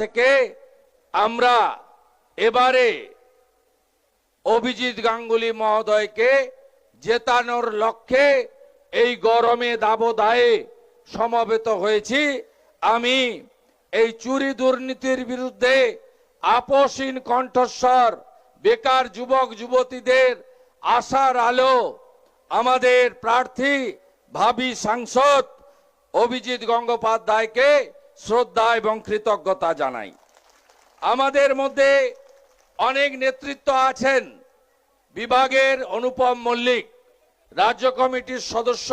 থেকে আমরা এবারে অভিজিৎ গাঙ্গুলি মহোদয়কে জেতানোর লক্ষ্যে এই গরমে দাবদায়ে সমবেত হয়েছি। আমি এই চুরি দুর্নীতির বিরুদ্ধে আপসীন কণ্ঠস্বর, বেকার যুবক যুবতীদের আশার আলো, আমাদের প্রার্থী ভাবি সাংসদ অভিজিৎ গঙ্গোপাধ্যায়কে শ্রদ্ধা এবং কৃতজ্ঞতা জানাই। আমাদের মধ্যে অনেক নেতৃত্ব আছেন বিভাগের অনুপম মল্লিক, রাজ্য কমিটির সদস্য,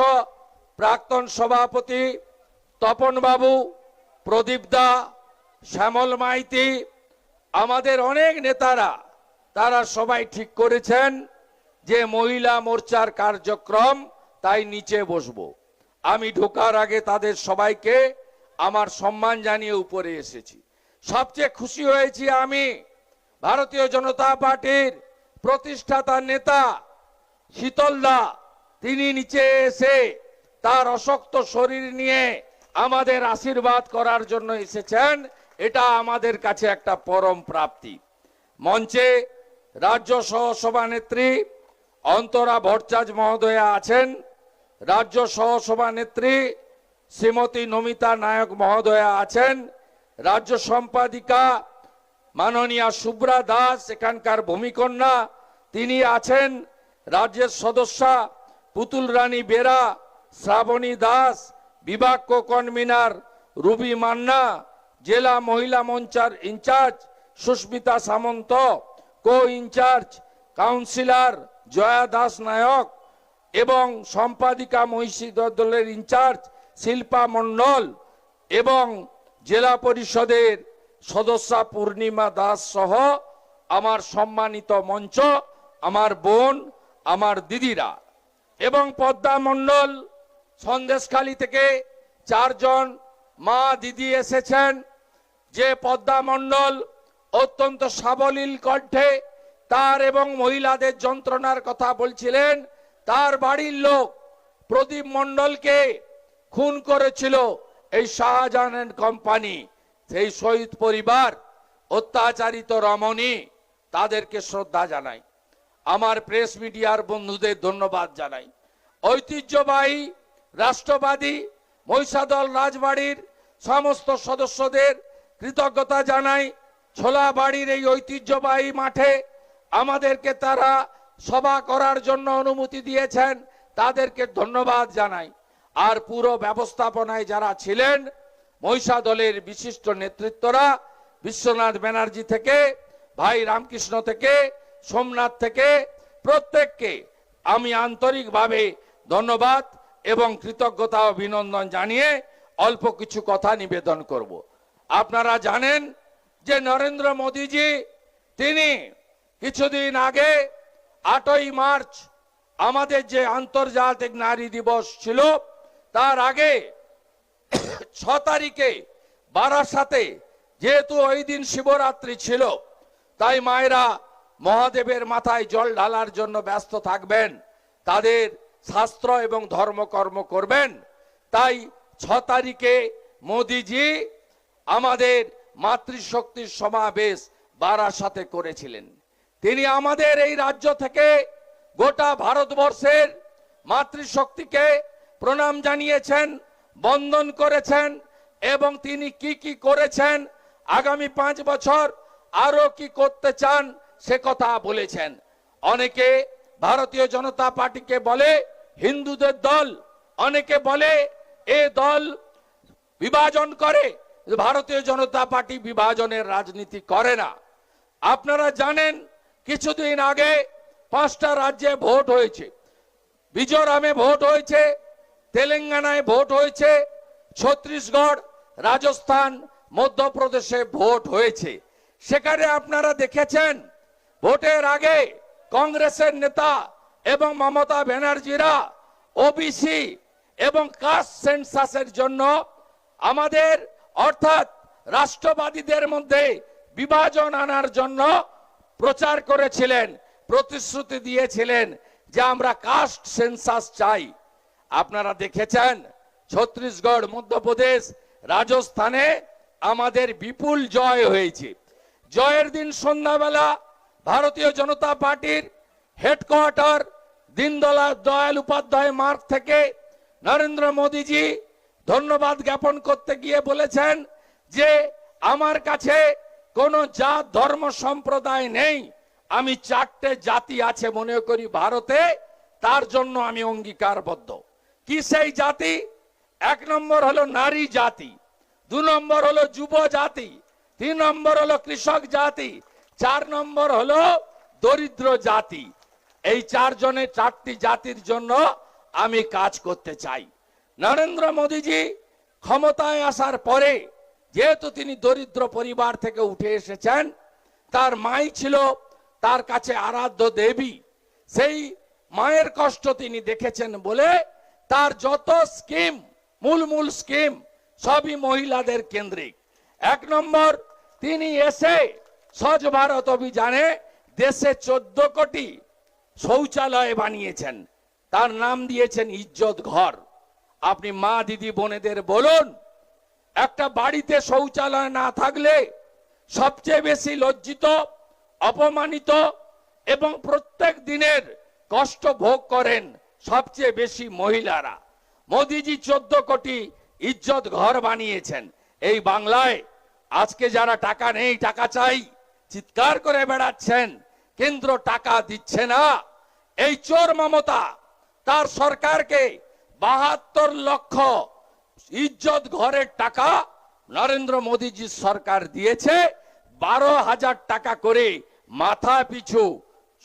প্রাক্তন সভাপতি তপন বাবু প্রদীপ দা, শ্যামল মাইতি, আমাদের অনেক নেতারা, তারা সবাই ঠিক করেছেন যে মহিলা মোর্চার কার্যক্রম তাই নিচে বসবো। আমি ঢোকার আগে তাদের সবাইকে আমার সম্মান জানিয়ে উপরে এসেছি। সবচেয়ে খুশি হয়েছি আমি ভারতীয় জনতা পার্টির প্রতিষ্ঠাতা নেতা শীতলদা তিনি নিচে এসে তার অশক্ত শরীর নিয়ে আমাদের আশীর্বাদ করার জন্য এসেছেন। এটা আমাদের কাছে একটা পরম প্রাপ্তি। মঞ্চে রাজ্য সহ সভানেত্রী অন্তরা ভট্টাচার্য মহোদয়া আছেন। রাজ্য সহ সভানেত্রী শ্রীমতী নমিতা নায়ক মহোদয়া আছেন, রাজ্য সম্পাদিকা মাননীয়া সুব্রা দাস, এখানকার ভূমিকন্যা, তিনি আছেন রাজ্যের সদস্যা পুতুল রানী বেরা, শ্রাবণী দাস বিভাগ কো কনমিনার রুবি মান্না, জেলা মহিলা মঞ্চার incharge Susmita Samanta co incharge councillor Jaya Das Nayak এবং সম্পাদিকা মহিষী দলের ইনচার্জ শিল্পা মণ্ডল এবং জেলা পরিষদের সদস্যা পূর্ণিমা দাস সহ আমার সম্মানিত মঞ্চ, আমার বোন, আমার দিদিরা এবং পদ্মা মণ্ডল সন্দেশখালী থেকে চারজন মা দিদি এসেছেন, যে পদ্মা মণ্ডল অত্যন্ত সাবলীল কণ্ঠে তার এবং মহিলাদের যন্ত্রণার কথা বলছিলেন, তার বাড়ির লোক প্রদীপ মণ্ডলকে খুন করেছিল এই শাহজাহান কোম্পানি সেই শহীদ পরিবার, অত্যাচারিত রমণী, তাদেরকে শ্রদ্ধা জানাই। আমার প্রেস মিডিয়ার বন্ধুদের ধন্যবাদ জানাই। ঐতিহ্যবাহী, রাষ্ট্রবাদী, মহিষাদল রাজবাড়ির সমস্ত সদস্যদের কৃতজ্ঞতা জানাই। ছোলা বাড়ির এই ঐতিহ্যবাহী মাঠে আমাদেরকে তারা সভা করার জন্য অনুমতি দিয়েছেন। তাদেরকে ধন্যবাদ জানাই। আর পুরো ব্যবস্থাপনায় যারা ছিলেন মহিষা দলের বিশিষ্ট নেতৃত্বরা, বিশ্বনাথ ব্যানার্জি থেকে, ভাই রামকৃষ্ণ থেকে, সোমনাথ থেকে, প্রত্যেককে আমি আন্তরিকভাবে ধন্যবাদ এবং কৃতজ্ঞতা অভিনন্দন জানিয়ে অল্প কিছু কথা নিবেদন করব। আপনারা জানেন যে নরেন্দ্র মোদীজি, তিনি কিছুদিন আগে আটই মার্চ আমাদের যে আন্তর্জাতিক নারী দিবস ছিল তার আগে ছ তারিখে বারাসাতে যেহেতু ওই দিন শিবরাত্রি ছিল, তাই মায়েরা মহাদেবের মাথায় জল ঢালার জন্য ব্যস্ত থাকবেন, তাদের শাস্ত্র এবং ধর্মকর্ম করবেন। তাই ছ তারিখে মোদিজি আমাদের মাতৃশক্তির সমাবেশ বারাসাতে করেছিলেন। তিনি আমাদের এই রাজ্য থেকে গোটা ভারতবর্ষের মাতৃশক্তিকে প্রণাম জানিয়েছেন, বন্দন করেছেন এবং তিনি কি কি করেছেন, আগামী পাঁচ বছর আরও কি করতে চান সে কথা বলেছেন। অনেকে ভারতীয় জনতা পার্টিকে বলে হিন্দুদের দল, অনেকে বলে এ দল বিভাজন করে, ভারতীয় জনতা পার্টি বিভাজনের রাজনীতি করে না। আপনারা জানেন, কিছুদিন আগে পাঁচটা রাজ্যে ভোট হয়েছে, মিজোরামে ভোট হয়েছে তেলেঙ্গানায় ভোট হয়েছে ছত্তিশগড় রাজস্থান, মধ্যপ্রদেশে ভোট হয়েছে। সেখানে আপনারা দেখেছেন, ভোটের আগে কংগ্রেসের নেতা এবং মমতা ব্যানার্জিরা ওবিসি এবং কাস্ট সেন্সাসের জন্য আমাদের, অর্থাৎ রাষ্ট্রবাদীদের মধ্যে বিভাজন আনার জন্য প্রচার করেছিলেন, প্রতিশ্রুতি দিয়েছিলেন যে আমরা কাস্ট সেন্সাস চাই। আপনারা দেখেছেন ছত্তিশগড়, মধ্যপ্রদেশ, রাজস্থানে আমাদের বিপুল জয় হয়েছে। জয়ের দিন সন্ধ্যাবেলা ভারতীয় জনতা পার্টির হেডকোয়ার্টার দিনদলা দয়াল উপাধ্যায় মার্গ থেকে নরেন্দ্র মোদীজি ধন্যবাদ জ্ঞাপন করতে গিয়ে বলেছেন যে, আমার কাছে কোনো জাত, ধর্ম, সম্প্রদায় নেই। আমি চারটে জাতি আছে মনে করি ভারতে। তার জন্য আমি অঙ্গীকারবদ্ধ। কি সেই জাতি? এক নম্বর হলো নারী জাতি, দু নম্বর হলো যুব জাতি, তিন নম্বর হলো কৃষক জাতি, চার নম্বর হলো দরিদ্র জাতি। এই চারজনের চারটি জাতির জন্য আমি কাজ করতে চাই। নরেন্দ্র মোদীজি ক্ষমতায় আসার পরে যেহেতু তিনি দরিদ্র পরিবার থেকে উঠে এসেছেন, তার মাই ছিল তার কাছে আরাধ্য দেবী, সেই মায়ের কষ্ট তিনি দেখেছেন বলে তার যত স্কিম, মূল মূল স্কিম, সবই মহিলাদের কেন্দ্রিক। এক নম্বর, তিনি এসে স্বচ্ছ ভারত অভিযানে দেশে চোদ্দ কোটি শৌচালয় বানিয়েছেন। তার নাম দিয়েছেন ইজ্জত ঘর। আপনি মা, দিদি, বোনেদের বলুন, একটা বাড়িতে শৌচালয় না থাকলে সবচেয়ে বেশি লজ্জিত, অপমানিত এবং প্রত্যেক দিনের কষ্ট ভোগ করেন সবচেয়ে বেশি মহিলারা। মোদিজি চোদ্দ কোটি ইজ্জত ঘর বানিয়েছেন। এই বাংলায় আজকে যারা টাকা নেই, টাকা চাই, চিৎকার করে বেড়াচ্ছেন, কেন্দ্র টাকা দিচ্ছে না। এই চোর মমতা, তার সরকারকে বাহাত্তর লক্ষ ইজ্জত ঘরের টাকা নরেন্দ্র মোদীজির সরকার দিয়েছে। বারো হাজার টাকা করে মাথা পিছু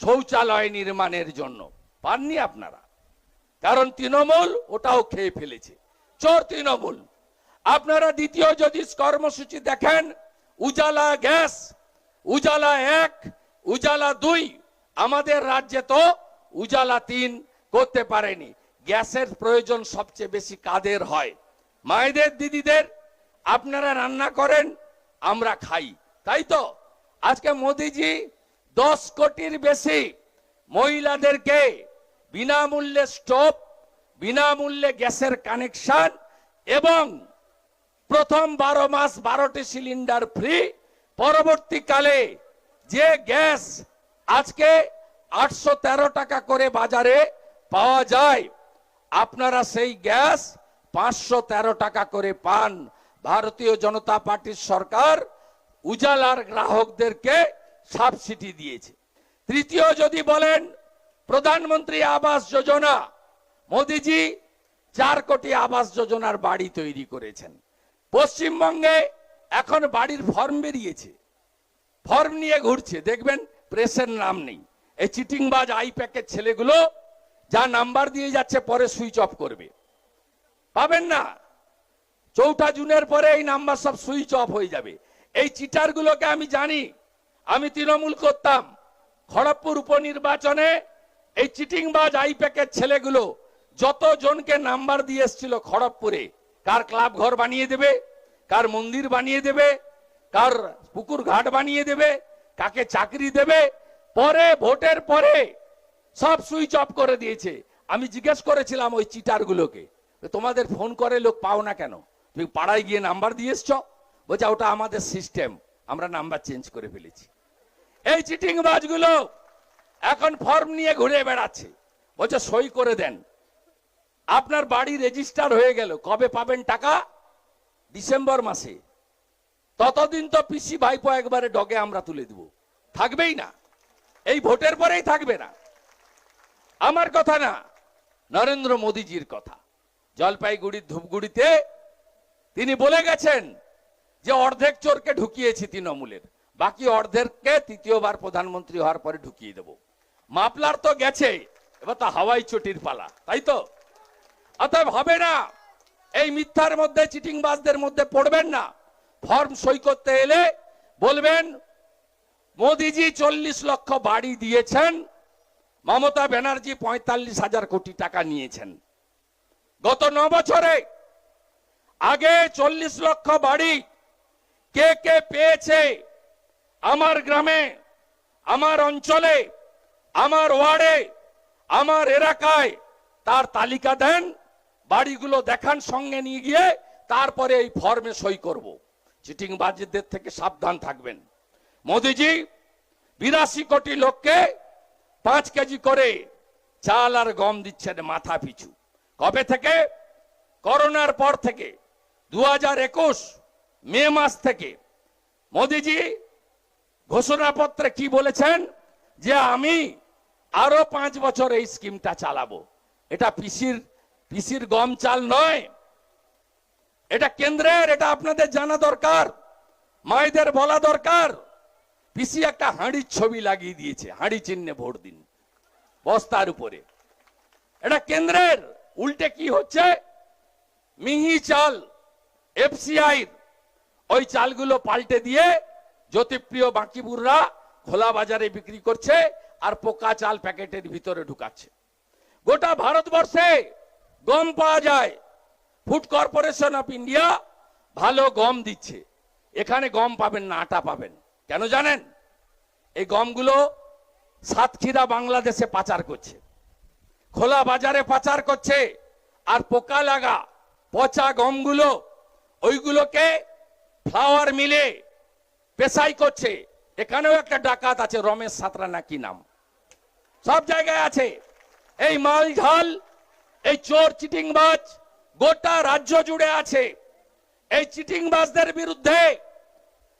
শৌচালয় নির্মাণের জন্য। পাননি আপনারা? কারণ তৃণমূল ওটাও খেয়ে ফেলেছে। চোর তৃণমূল। আপনারা দ্বিতীয় যদি কর্মসূচি দেখেন, উজালা গ্যাস, উজালা এক, উজালা দুই, আমাদের রাজ্যে তো উজালা তিন করতে পারেনি। গ্যাসের প্রয়োজন সবচেয়ে বেশি কাদের হয়? মায়েদের, দিদিদের? আপনারা রান্না করেন, আমরা খাই। তাই তো? আজকে মোদিজি দশ কোটির বেশি মহিলাদেরকে বিনামূল্যে স্টোভ বিনামূল্যে গ্যাসের কানেকশন এবং প্রথম বারো মাস বারোটি সিলিন্ডার ফ্রি পরবর্তীকালে যে গ্যাস আজকে আটশো তেরো টাকা করে বাজারে পাওয়া যায়, আপনারা সেই গ্যাস পাঁচশো তেরো টাকা করে পান। ভারতীয় জনতা পার্টির সরকার উজালার গ্রাহকদেরকে সাবসিডি দিয়েছে। তৃতীয় যদি বলেন প্রধানমন্ত্রী আবাস যোজনা। মোদিজি চার কোটি আবাস যোজনার বাড়ি তৈরি করেছেন। পশ্চিমবঙ্গে এখন বাড়ির ফর্ম বেরিয়েছে। ফর্ম নিয়ে ঘুরছে। দেখবেন প্রেসের নাম নেই। এই চিটিংবাজ আই প্যাকের ছেলেগুলো যা নাম্বার দিয়ে যাচ্ছে, পরে সুইচ অফ করবে। পাবেন না। চৌঠা জুনের পরে এই নাম্বার সব সুইচ অফ হয়ে যাবে। এই চিটারগুলোকে আমি জানি। আমি তৃণমূল করতাম। খড়গপুর উপনির্বাচনে এই চিটিংবাজ আই প্যাকের ছেলেগুলো যত জনকে নাম্বার দিয়ে এসেছিল খড়গপুরে, কার ক্লাব ঘর বানিয়ে দেবে, কার মন্দির বানিয়ে দেবে, কার পুকুর ঘাট বানিয়ে দেবে, কাকে চাকরি দেবে, পরে, ভোটের পরে সব সুইচ অফ করে দিয়েছে। আমি জিজ্ঞেস করেছিলাম ওই চিটারগুলোকে তোমাদের ফোন করে লোক পাও না কেন? তুমি পাড়ায় গিয়ে নাম্বার দিয়ে এসছ? বলছে, ওটা আমাদের সিস্টেম, আমরা নাম্বার চেঞ্জ করে ফেলেছি। এই চিটিং বাজগুলো এখন ফর্ম নিয়ে ঘুরে বেড়াচ্ছে। বলছে, সই করে দেন। আপনার বাড়ি রেজিস্টার হয়ে গেল। কবে পাবেন টাকা? ডিসেম্বর মাসে। ততদিন তো পিসি ভাইপো একবারে ডগে আমরা তুলে দিব। থাকবেই না। এই ভোটের পরেই থাকবে না। আমার কথা না, নরেন্দ্র মোদীজির কথা। জলপাইগুড়ির ধূপগুড়িতে তিনি বলে গেছেন যে, অর্ধেক চোরকে ঢুকিয়েছি তৃণমূলের। বাকি অর্ধেককে তৃতীয়বার প্রধানমন্ত্রী হওয়ার পরে ঢুকিয়ে দেব। মাপলার তো গেছে এবার তো হাওয়াই চটির পালা, তাই তো? অতএব হবে না। এই মিথ্যার মধ্যে, চিটিংবাজদের মধ্যে পড়বেন না। ফর্ম সই করতে এলে বলবেন, মোদিজি চল্লিশ লক্ষ বাড়ি দিয়েছেন, মমতা ব্যানার্জি পঁয়তাল্লিশ হাজার কোটি টাকা নিয়েছেন। গত ন বছরে আগে চল্লিশ লক্ষ বাড়ি কে কে পেয়েছে? আমার গ্রামে, আমার অঞ্চলে আমার ওয়ার্ডে, আমার এলাকায় তার তালিকা দেন, বাড়িগুলো দেখান, সঙ্গে নিয়ে গিয়ে তারপরে এই ফর্মে সই করব। চিটিংবাজিদের থেকে সাবধান থাকবেন। মোদিজি, বিরাশি কোটি লোককে পাঁচ কেজি করে চাল আর গম দিচ্ছেন মাথা পিছু। কবে থেকে? করোনার পর থেকে। দু হাজার একুশ মে মাস থেকে। মোদিজি, ঘোষণাপত্রে কি বলেছেন? যে আমি আরও পাঁচ বছর এই স্কিমটা চালাবো। এটা পিসির পিসির গম চাল নয়। এটা কেন্দ্রের, এটা আপনাদের জানা দরকার। মায়েদের বলা দরকার। পিসি একটা হাঁড়ির ছবি লাগিয়ে দিয়েছে, হাঁড়ি চিহ্নে ভোট দিন, বস্তার উপরে। এটা কেন্দ্রের, উল্টে কি হচ্ছে? মিহি চাল এফসিআই ওই চালগুলো পাল্টে দিয়ে জ্যোতিপ্রিয় বাকিবুররা খোলা বাজারে বিক্রি করছে আর পোকা চাল প্যাকেটের ভিতরে ঢুকাচ্ছে। গোটা ভারতবর্ষে গম পাওয়া যায়। ফুড কর্পোরেশন অফ ইন্ডিয়া ভালো গম দিচ্ছে। এখানে গম পাবেন না, আটা পাবেন। কেন জানেন? এই গমগুলো সাতক্ষীরা, বাংলাদেশে পাচার করছে। খোলা বাজারে পাচার করছে। আর পোকা লাগা, পচা গমগুলো, ওইগুলোকে ফ্লাওয়ার মিলে পেশাই করছে। এখানেও একটা ডাকাত আছে, রমেশ সাঁতরা নাকি নাম? সব জায়গায় আছে। এই মাল ঝাল এই চোর চিটিংবাজ গোটা রাজ্য জুড়ে আছে। এই চিটিংবাজদের বিরুদ্ধে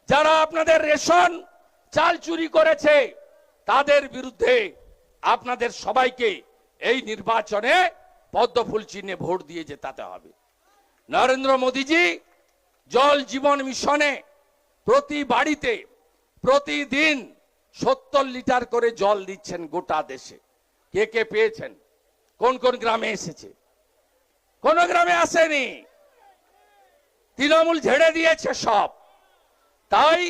যারা আপনাদের রেশন, চাল চুরি করেছে, তাদের বিরুদ্ধে আপনাদের সবাইকে এই নির্বাচনে পদ্মফুল চিহ্নে ভোট দিয়ে জেতাতে হবে। নরেন্দ্র মোদীজি জল জীবন মিশনে প্রতি বাড়িতে, প্রতিদিন সত্তর লিটার করে জল দিচ্ছেন গোটা দেশে। কে কে পেয়েছেন? কোন কোন গ্রামে এসেছে? কোন গ্রামে আসেনি? তৃণমূল ঝেড়ে দিয়েছে সব। তাই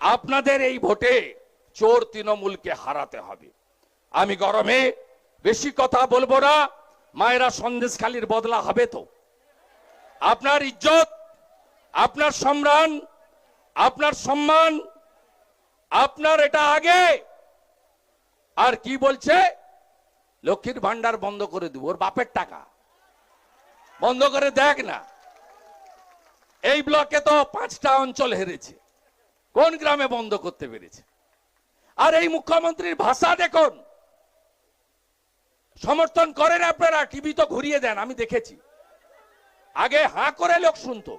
আপনাদের এই ভোটে চোর তৃণমূলকে হারাতে হবে। আমি গরমে বেশি কথা বলব না, মায়েরা সন্দেশখালির বদলা হবে তো। আপনার ইজ্জত, আপনার সম্মান আপনার সম্মান আপনার এটা আগে। আর কি বলছে? লক্ষ্মীর ভান্ডার বন্ধ করে দিব, ওর বাপের টাকা। বন্ধ করে দেখ না। এই ব্লকে তো পাঁচটা অঞ্চল হেরেছে। কোন গ্রামে বন্ধ করতে পেরেছে? আর এই মুখ্যমন্ত্রীর ভাষা দেখুন। সমর্থন করেন আপনারা, টিভি তো ঘুরিয়ে দেন, আমি দেখেছি। আগে হাঁ করে লোক শুনতো।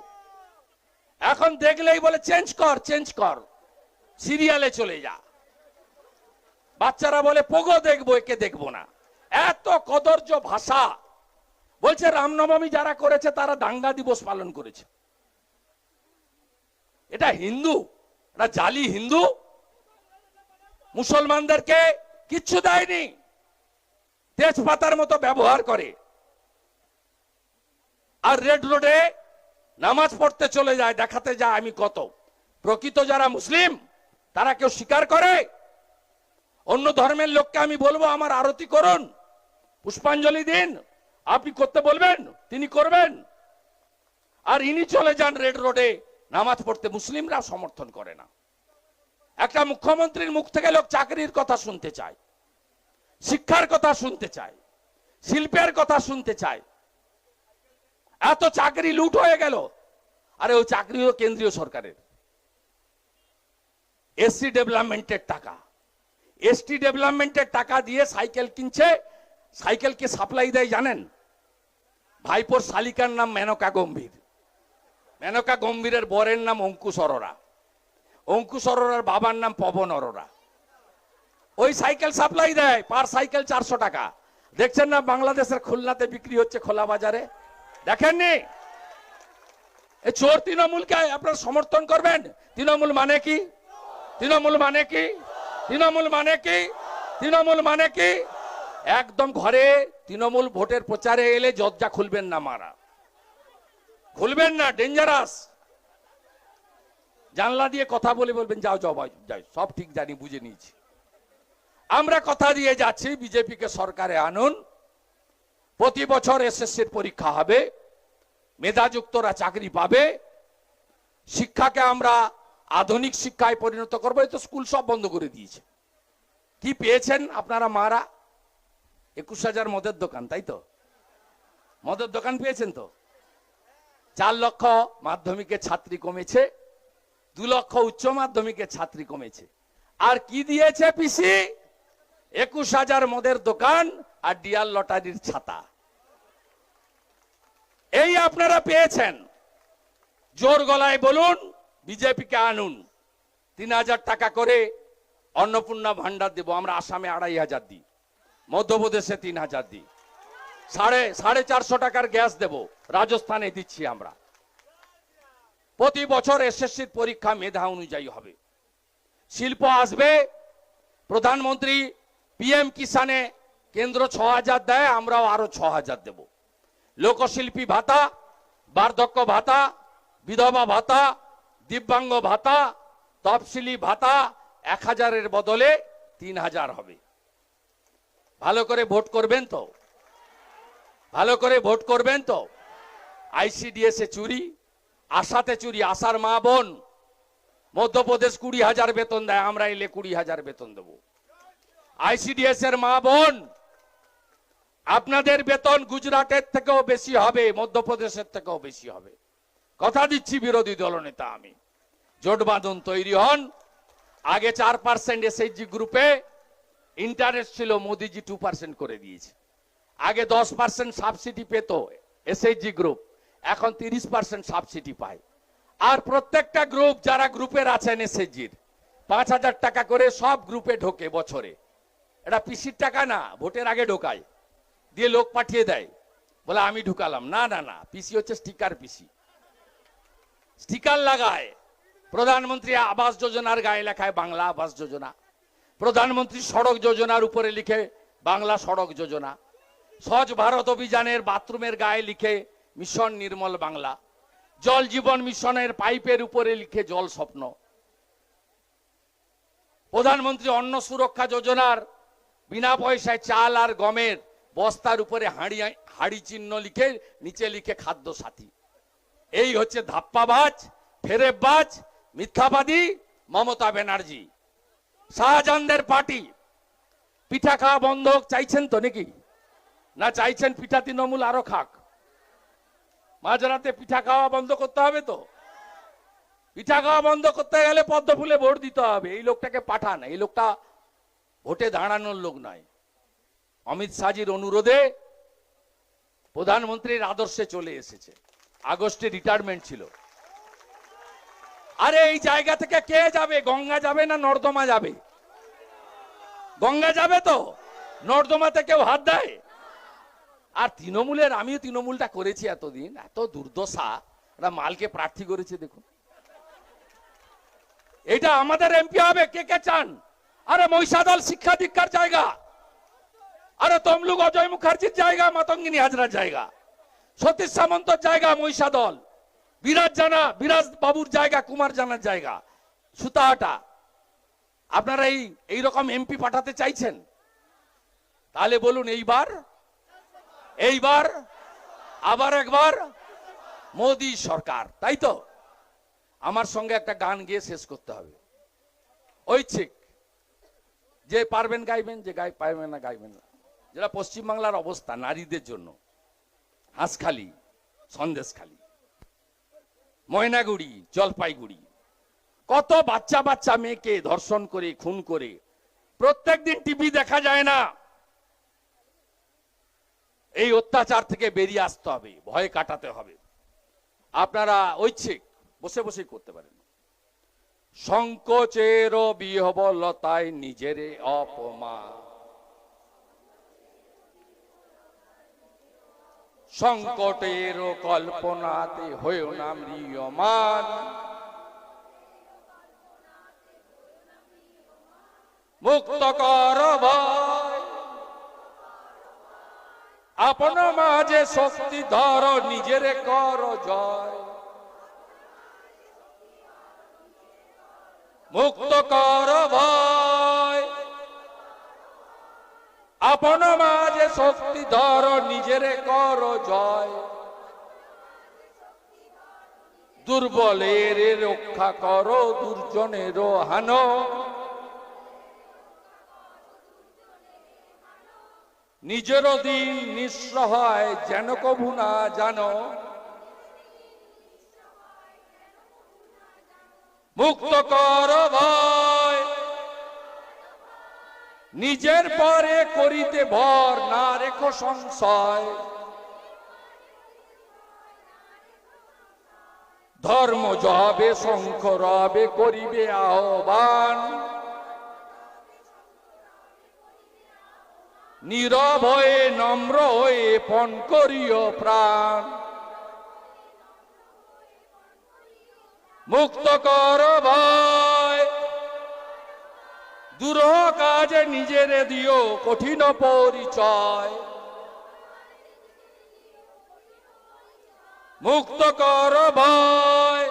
এখন দেখলেই বলে, চেঞ্জ কর চেঞ্জ কর। সিরিয়ালে চলে যা। বাচ্চারা বলে, পোগো দেখব, একে দেখব না। এত কদর্য ভাষা। বলছে, রামনবমী যারা করেছে, তারা দাঙ্গা দিবস পালন করেছে। এটা হিন্দু? এটা জালি হিন্দু? মুসলমানদেরকে কিচ্ছু দেয়নি। তেজপাতার মতো ব্যবহার করে। আর রেড রোডে নামাজ পড়তে চলে যায়, দেখাতে যায় আমি কত। প্রকৃত যারা মুসলিম তারা কেউ স্বীকার করে? অন্য ধর্মের লোককে আমি বলব, আমার আরতি করুন, পুষ্পাঞ্জলি দিন, আপনি করতে বলবেন, তিনি করবেন। আর ইনি চলে যান রেড রোডে, নামাজ পড়তে মুসলিমরা সমর্থন করে না। একটা মুখ্যমন্ত্রীর মুখ থেকে লোক চাকরির কথা শুনতে চায়, শিক্ষার কথা শুনতে চায়, শিল্পের কথা শুনতে চায়। এত চাকরি লুট হয়ে গেল। আরে ওই চাকরিও কেন্দ্রীয় সরকারের। এসসি ডেভেলপমেন্টের টাকা। এসটি ডেভেলপমেন্টের টাকা দিয়ে সাইকেল কিনছে সাইকেলকে সাপ্লাই দেয় জানেন? ভাইপোর শালিকার নাম মেনকা গম্ভীর। মেনকা গম্ভীরের বরের নাম অঙ্কুশ অরোরা। অঙ্কুশ অরোরার বাবার নাম পবন অরোরা। ওই সাইকেল সাপ্লাই দেয় পার সাইকেল চারশো টাকা। দেখছেন না বাংলাদেশের খুলনাতে বিক্রি হচ্ছে খোলা বাজারে? দেখেননি? চোর তৃণমূলকে আপনারা সমর্থন করবেন? তৃণমূল মানে কি? তৃণমূল মানে কি? তৃণমূল মানে কি? তৃণমূল মানে কি? একদম ঘরে তৃণমূল ভোটের প্রচারে এলে জজ্জা খুলবেন না মারা। খুলবেন না ডেঞ্জারাস জানলা দিয়ে কথা বলে বলবেন, যাও যাও যাই, সব ঠিক জানি, বুঝে নিয়েছি। আমরা কথা দিয়ে যাচ্ছি, বিজেপিকে সরকারে আনুন। প্রতি বছর এসএসসির পরীক্ষা হবে। মেধাযুক্তরা চাকরি পাবে। শিক্ষাকে আমরা আধুনিক শিক্ষায় পরিণত করব, এই তো স্কুল সব বন্ধ করে দিয়েছে। কি পেয়েছেন আপনারা মারা? একুশ হাজার মদের দোকান, তাই তো? মদের দোকান পেয়েছেন তো? চার লক্ষ মাধ্যমিকের ছাত্রী কমেছে, দু লক্ষ উচ্চ মাধ্যমিকের ছাত্রী কমেছে। আর কি দিয়েছে পিসি? একুশ হাজার মদের দোকান আর ডিয়ার লটারির ছাতা। এই আপনারা পেয়েছেন। জোর গলায় বলুন বিজেপিকে আনুন। তিন হাজার টাকা করে অন্নপূর্ণা ভান্ডার দেব, আমরা আসামে আড়াই হাজার দিই। মধ্যপ্রদেশে তিন হাজার দিই। সাড়ে সাড়ে চারশো টাকার গ্যাস দেব, রাজস্থানে দিচ্ছি আমরা। প্রতি বছর এসএসসির পরীক্ষা মেধা অনুযায়ী হবে। শিল্প আসবে, প্রধানমন্ত্রী পিএম কিষানে কেন্দ্র ছ হাজার দেয়, আমরাও আরও ছ হাজার দেব। লোকশিল্পী ভাতা, বার্ধক্য ভাতা, বিধবা ভাতা দিব্যাঙ্গ ভাতা, তফসিলি ভাতা এক হাজারের বদলে তিন হাজার হবে। ভালো করে ভোট করবেন তো? ভালো করে ভোট করবেন তো? আইসিডিএস এ চুরি, আশাতে চুরি, আশার মা বোন। মধ্যপ্রদেশ কুড়ি হাজার বেতন দেয়, আমরা এলে কুড়ি হাজার বেতন দেবো। আইসিডিএস এর মা বোন, আপনাদের বেতন গুজরাটের থেকেও বেশি হবে, মধ্যপ্রদেশের থেকেও বেশি হবে। কথা দিচ্ছি বিরোধী দলনেতা আমি। জোট বাঁধন তৈরি হন। আগে চার পার্সেন্ট এসএইচজি গ্রুপে ইন্টারেস্ট ছিল, মোদিজি টু পার্সেন্ট করে দিয়েছে। আগে দশ পার্সেন্ট সাবসিডি পেত এসএইচজি গ্রুপ এখন তিরিশ পার্সেন্ট সাবসিডি পায়। আর প্রত্যেকটা গ্রুপ যারা গ্রুপের আছেন এসএইচজির পাঁচ হাজার টাকা করে সব গ্রুপে ঢোকে বছরে। এটা পিসির টাকা না, ভোটের আগে ঢোকায়। দিয়ে লোক পাঠিয়ে দেয়। বলে, আমি ঢুকালাম। না না না, পিসি হচ্ছে স্টিকার পিসি। স্টিকার লাগায়। প্রধানমন্ত্রী আবাস যোজনার গায়ে লেখায় বাংলা আবাস যোজনা। প্রধানমন্ত্রী সড়ক যোজনার উপরে লিখে বাংলা সড়ক যোজনা। স্বচ্ছ ভারত অভিযানের বাথরুমের গায়ে লিখে মিশন নির্মল বাংলা। জল জীবন মিশনের পাইপের উপরে লিখে জল স্বপ্ন। প্রধানমন্ত্রী অন্ন সুরক্ষা যোজনার বিনা পয়সায় চাল আর গমের বস্তার উপরে হাঁড়ি হাঁড়ি চিহ্ন লিখে নিচে লিখে খাদ্য সাথী এই হচ্ছে ধাপ্পাবাজ, ফেরেববাজ, মিথ্যাবাদী মমতা ব্যানার্জি। শাহজাহানদের পার্টি। পিঠা খাওয়া বন্ধ চাইছেন তো নাকি? না চাইছেন পিঠা তৃণমূল আরও খাক। মাঝরাতে পিঠা খাওয়া বন্ধ করতে হবে তো? পিঠা খাওয়া বন্ধ করতে গেলে পদ্ম ফুলে ভোট দিতে হবে। এই লোকটাকে পাঠান। এই লোকটা ভোটে দাঁড়ানোর লোক নয়। অমিত শাহজির অনুরোধে প্রধানমন্ত্রীর আদর্শে চলে এসেছে। আগস্টে রিটায়ারমেন্ট ছিল। আরে, এই জায়গা থেকে কে যাবে? গঙ্গা যাবে না নর্দমা যাবে? গঙ্গা যাবে তো? নর্দমাতে কেউ হাত দেয়? আর তৃণমূলের, আমিও তৃণমূলটা করেছি এতদিন, এত দুর্দশা। ওরা মালকে প্রার্থী করেছে, দেখুন। এটা আমাদের এমপি হবে, কে কে চান? আরে, মহিষাদল শিক্ষা দীক্ষার জায়গা। আরে, তমলুক অজয় মুখার্জির জায়গা, মাতঙ্গিনী হাজরার জায়গা। সতীশ সামন্তর জায়গা মহিষা দল বিরাজ জানা, বিরাজ বাবুর জায়গা, কুমার জানার জায়গা, সুতাহাটা। আপনারা এই এইরকম এমপি পাঠাতে চাইছেন? তাহলে বলুন এইবার এইবার, আবার একবার, মোদি সরকার, তাই তো? আমার সঙ্গে একটা গান গিয়ে শেষ করতে হবে। ঐচ্ছিক। যে পারবেন গাইবেন, যে গাই পারবেন না গাইবেন না। যেটা পশ্চিমবাংলার অবস্থা, নারীদের জন্য। হাঁসখালি সন্দেশখালি। ময়নাগুড়ি, জলপাইগুড়ি। কত বাচ্চা বাচ্চা মেয়েকে ধর্ষণ করে, খুন করে, প্রত্যেকদিন টিভি দেখা যায় না। এই অত্যাচার থেকে বেরিয়ে আসতে হবে, ভয় কাটাতে হবে। আপনারা ঐচ্ছিক, বসে বসে করতে পারেন। সংকোচের বিহবলতায় নিজের অপমান। সংকটের কল্পনাতে হয়েও না ম্রিয়মান। মুক্ত কর আপন মাঝে শক্তি ধর নিজের কর জয় মুক্ত কর ভয় আপন মাঝে শক্তি ধর নিজের কর জয়। দুর্বলের রক্ষা করো, দুর্জনের হানো। নিজের দিন নিঃস্ব হয় যেন কভু না জানো। মুক্ত কর নিজের পরে করিতে ভর, না রেখো সংশয়। ধর্ম যাবে শঙ্খ রবে, করিবে আহ্বান। নীরব হয়ে, নম্র হয়ে পণ করিও প্রাণ। মুক্ত কর ভয়। দূর কাজে নিজেরে দিও, কঠিন পরিচয়। মুক্ত কর ভয়।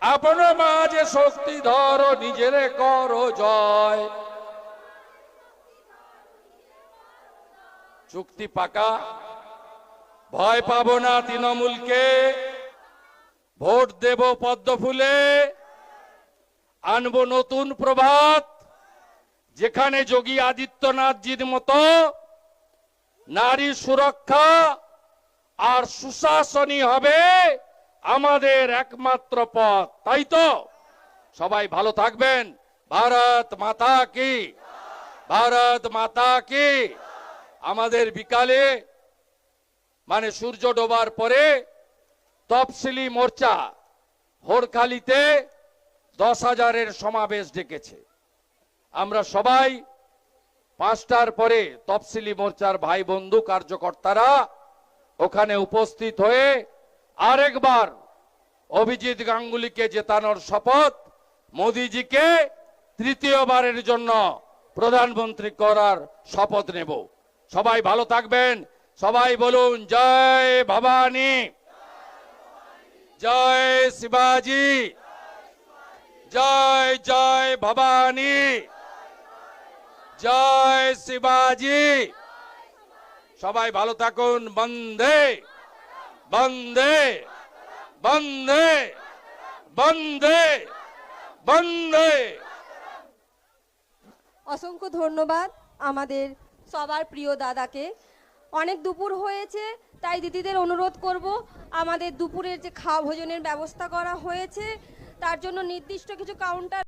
আপন মাঝে শক্তি ধর, নিজেরে কর জয়। চুক্তি পাকা। ভয় পাবো না তৃণমূলকে। ভোট দেব পদ্ম ফুলে আনব নতুন প্রভাত, যেখানে যোগী আদিত্যনাথজির মতো নারী সুরক্ষা আর সুশাসনই হবে আমাদের একমাত্র পথ, তাই তো? সবাই ভালো থাকবেন। ভারত মাতা কি? ভারত মাতা কি? আমাদের বিকালে মানে সূর্য ডোবার পরে তফসিলি মোর্চা, হোরখালিতে দশ হাজারের সমাবেশ ডেকেছে। আমরা সবাই পাঁচটার পরে তফসিলি মোর্চার ভাই বন্ধু কার্যকর্তারা ওখানে উপস্থিত হয়ে আরেকবার অভিজিৎ গাঙ্গুলিকে জেতানোর শপথ মোদিজিকে তৃতীয়বারের জন্য প্রধানমন্ত্রী করার শপথ নেব। সবাই ভালো থাকবেন। সবাই বলুন, জয় ভবানী। জয় শিবাজি। জয় জয় ভবানী। জয় শিবাজি। সবাই ভালো থাকুন, বন্দে। বন্দে। বন্দে। বন্দে। বন্দে। অসংখ্য ধন্যবাদ আমাদের সবার প্রিয় দাদাকে। অনেক দুপুর হয়েছে, তাই দিদিদের অনুরোধ করব, আমাদের দুপুরের যে খাওয়া ভোজনের ব্যবস্থা করা হয়েছে তার জন্য নির্দিষ্ট কিছু কাউন্টার